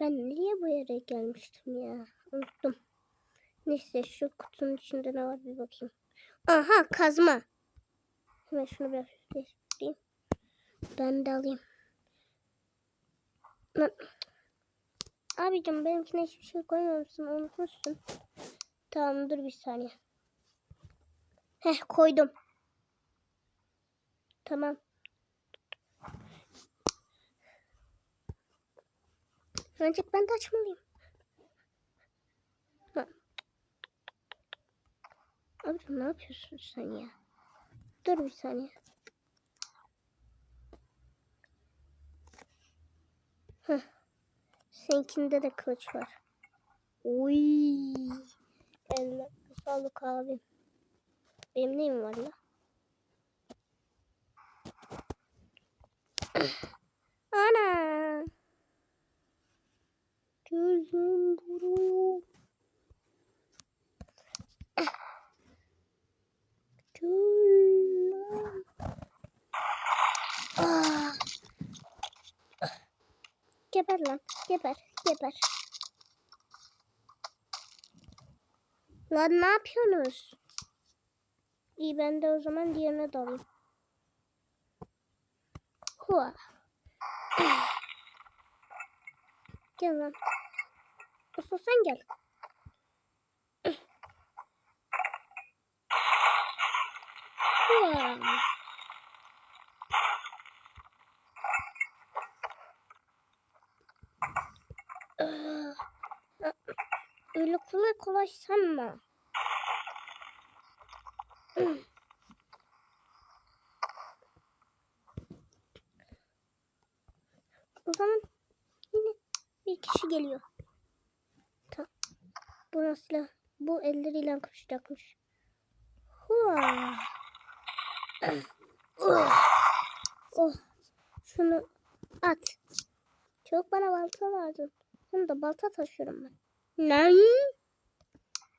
Ben niye bu yere gelmiştim ya? Unuttum. Neyse şu kutunun içinde ne var bir bakayım. Aha kazma. Hemen şunu biraz değiştireyim. Ben de alayım. Lan. Abicim benimkine hiçbir şey koymamışsın. Unutmuşsun. Tamam dur bir saniye. Heh koydum. Tamam. Ancak ben de açmalıyım. Ha. Abicim ne yapıyorsun sen ya? Dur bir saniye. Heh. Seninkinde de kılıç var. Uy. Eline sağlık abi. Benim neyim var la? Gözüm duruyor. Gül. Ah. Geber lan. Geber. Geber. Lan ne yapıyorsunuz? İyi ben de o zaman diğerine dalayım. Hua. Gel lan. Sen gel. Ah. Öyle kolay kolay sanma. O zaman yine bir kişi geliyor. Tamam. Bu nasıl? Bu elleriyle koşacakmış. Hua. Oh. Şunu at. Çok bana balta lazım. Hem de balta taşıyorum ben. Ne?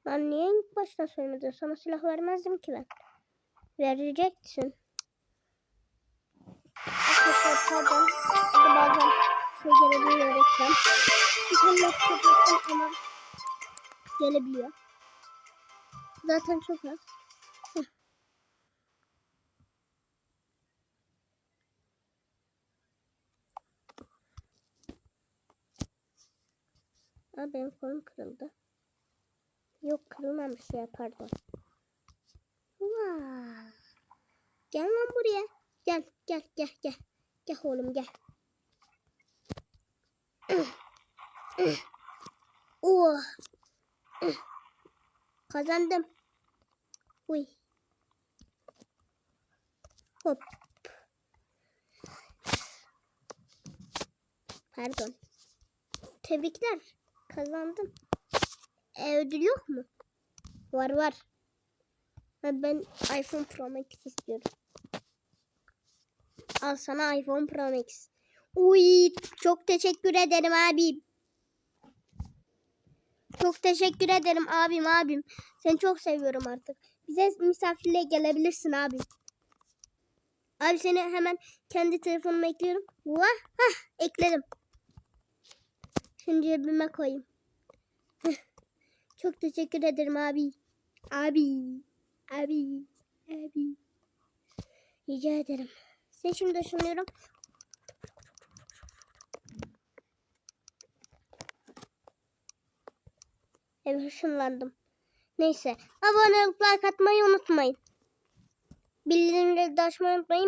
Ben niye ilk başta söylemedin? Sana silah vermezdim ki ben. Vereceksin. Arkadaşlar pardon. Bazen şey gelebiliyor reklam. İnternet kapattım ama gelebiliyor. Zaten çok az. Heh. Aa, benim kolum kırıldı. Yok kırılmamış ya pardon. Vaa. Gel lan buraya. Gel gel gel gel. Gel oğlum gel. Oh. Kazandım. Uy. Hop. Pardon. Tebrikler. Kazandım. E, ödül yok mu? Var var. Ben iPhone Pro Max istiyorum. Al sana iPhone Pro Max. Uy çok teşekkür ederim abim. Çok teşekkür ederim abim abim. Seni çok seviyorum artık. Bize misafirliğe gelebilirsin abim. Abi seni hemen kendi telefonuma ekliyorum. Vah, hah, ekledim. Şimdi cebime koyayım. Çok teşekkür ederim abi. Abi. Abi. Abi. Rica ederim. Size şimdi ışınlıyorum. Evet ışınlandım. Neyse. Abone olup like atmayı unutmayın. Bildirimleri de açmayı unutmayın.